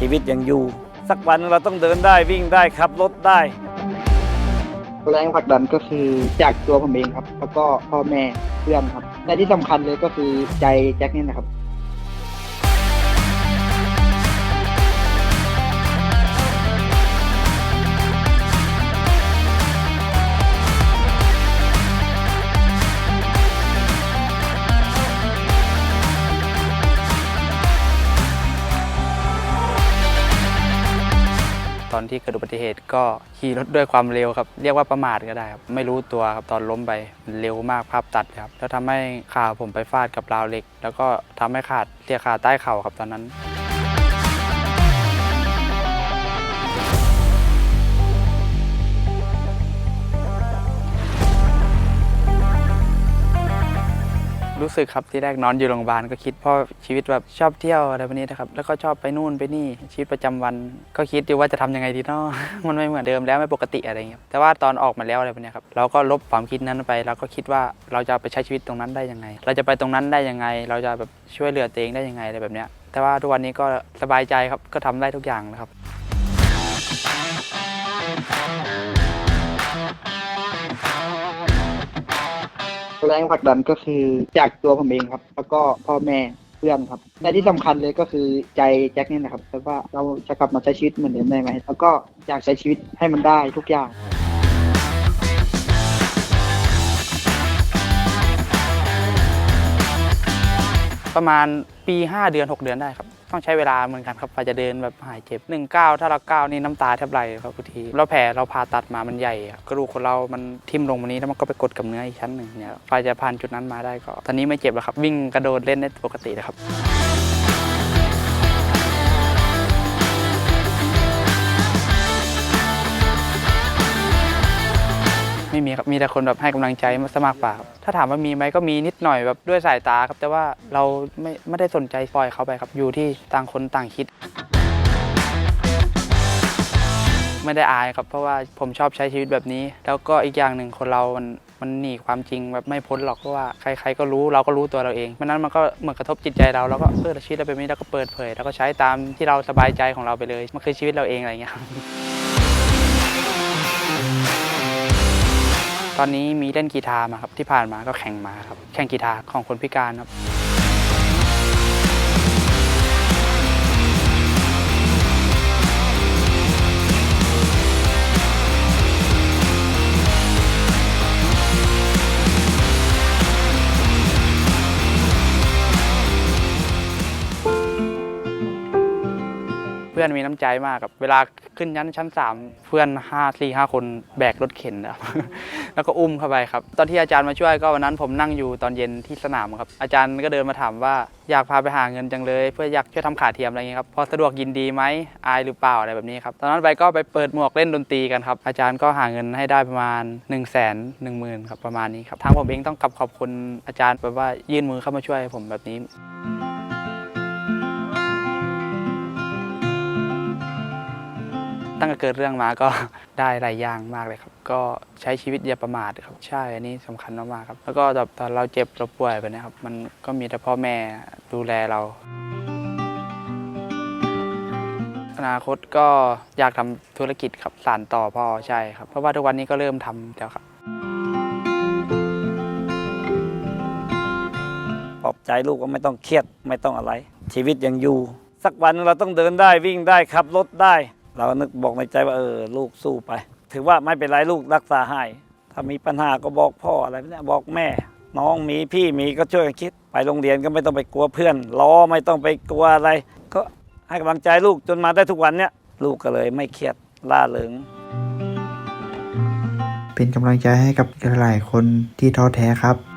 ชีวิตยังอยู่ สักวันเราต้องเดินได้วิ่งได้ขับรถได้ แรงผลักดันก็คือจากตัวผมเองครับ แล้วก็พ่อแม่เพื่อนครับและที่สำคัญเลยก็คือใจแจ็คนี่นะครับ ตอนที่เกิดอุบัติเหตุก็ขี่รถด้วยความเร็วครับ เรียกว่าประมาทก็ได้ครับ ไม่รู้ตัวครับตอนล้มไปมันเร็วมากภาพตัดครับ แล้วทำให้ขาผมไปฟาดกับราวเหล็ก แล้วก็ทำให้ขาดเสียขาใต้เข่าครับตอนนั้น รู้สึกครับที่แรกนอนอยู่โรงพยาบาลก็คิดเพราะชีวิตแบบชอบเที่ยวอะไรแบบนี้นะครับแล้วก็ชอบไปนู่นไปนี่ชีวิตประจำวัน ก็คิดอยู่ว่าจะทำยังไงดีเนาะมันไม่เหมือนเดิมแล้วไม่ปกติอะไรเงี้ยแต่ว่าตอนออกมาแล้วอะไรแบบนี้ครับเราก็ลบความคิดนั้นไปเราก็คิดว่าเราจะไปใช้ชีวิตตรงนั้นได้ยังไง เราจะไปตรงนั้นได้ยังไง เราจะแบบช่วยเหลือตัวเองได้ยังไงอะไรแบบเนี้ยแต่ว่าทุกวันนี้ก็สบายใจครับก็ทำได้ทุกอย่างนะครับ แรงผลักดันก็คือจากตัวผมเองครับ แล้วก็พ่อแม่เพื่อนครับและที่สำคัญเลยก็คือใจแจ็คนี่นะครับแล้วว่าเราจะกลับมาใช้ชีวิตเหมือนเดิมได้ไหมแล้วก็อยากใช้ชีวิตให้มันได้ทุกอย่างประมาณปี 5 เดือน 6 เดือนได้ครับ ต้องใช้เวลาเหมือนกันครับกว่าจะเดินแบบหายเจ็บ1นก้าวถ้าเราก้าวนี่น้ำตาแทบไหลครับทุกทีแล้วแผลเราผ่าตัดมามันใหญ่กระดูกของเรา มันทิ่มลงมานี้แล้วมันก็ไปกดกับเนื้ออีกชั้นหนึ่งเนี่ยกว่าจะผ่านจุดนั้นมาได้ก็ ตอนนี้ไม่เจ็บแล้วครับ วิ่งกระโดดเล่นได้ปกติแล้วครับ ครับมีแต่คนแบบให้กำลังใจมากมากกว่าครับถ้าถามว่ามีไหมก็มีนิดหน่อยแบบด้วยสายตาครับ แต่ว่าเราไม่ไม่ได้สนใจปล่อยเขาไปครับอยู่ที่ต่างคนต่างคิด ไม่ได้อายครับเพราะว่าผมชอบใช้ชีวิตแบบนี้ แล้วก็อีกอย่างหนึ่งคนเรามันมันหนีความจริงแบบไม่พ้นหรอกเพราะว่าใคร ๆ ก็รู้เราก็รู้ตัวเราเองเพราะนั้นมันก็เหมือนกระทบจิตใจเราแล้วก็เออชีวิตเราเป็นแบบนี้เราก็เปิดเผย แล้วก็ใช้ตามที่เราสบายใจของเราไปเลยมันคือชีวิตเราเองอะไรอย่างเงี้ย ตอนนี้มีเล่นกีตาร์มาครับที่ผ่านมาก็แข่งมาครับแข่งกีตาร์ของคนพิการครับ พื่อนมีน้ำใจมากครับ เวลาขึ้นยันชั้น3เพื่อน5 4 5คนแบกรถเข็นครับ แล้วก็อุ้มเข้าไปครับ ตอนที่อาจารย์มาช่วยก็วันนั้นผมนั่งอยู่ตอนเย็นที่สนามครับ อาจารย์ก็เดินมาถามว่าอยากพาไปหาเงินจังเลย เพื่ออยากช่วยทำขาเทียมอะไรอย่างเงี้ยครับ พอสะดวกยินดีไหมอายหรือเปล่าอะไรแบบนี้ครับ ตอนนั้นไปก็ไปเปิดหมวกเล่นดนตรีกันครับ อาจารย์ก็หาเงินให้ได้ประมาณ1นึ่งแสนหนึ่งหมื่นครับประมาณนี้ครับ ทางผมเองต้องกลับขอบคุณอาจารย์แบบว่ายื่นมือเข้ามาช่วยผมแบบนี้ ตั้งแต่เกิดเรื่องมาก็ ได้หลายอย่างมากเลยครับ ก็ใช้ชีวิตอย่าประมาทครับ ใช่ อันนี้สำคัญมากๆครับ แล้วก็ตอนเราเจ็บเราป่วยไปนะครับ มันก็มีแต่พ่อแม่ดูแลเรา อนาคตก็อยากทำธุรกิจครับสานต่อพ่อใช่ครับ เพราะว่าทุกวันนี้ก็เริ่มทำแล้วครับปลอบใจลูกว่าไม่ต้องเครียดไม่ต้องอะไร ชีวิตยังอยู่ สักวันเราต้องเดินได้วิ่งได้ขับรถได้ เราก็นึกบอกในใจว่าเออลูกสู้ไป ถือว่าไม่เป็นไรลูกรักษาให้ถ้ามีปัญหาก็บอกพ่ออะไรเนี้ยบอกแม่ น้องมีพี่มีก็ช่วยกันคิด ไปโรงเรียนก็ไม่ต้องไปกลัวเพื่อนล้อไม่ต้องไปกลัวอะไร ก็ให้กำลังใจลูกจนมาได้ทุกวันเนี้ยลูกก็เลยไม่เครียดล่าเริงเป็นกำลังใจให้กับหลายคนที่ท้อแท้ครับ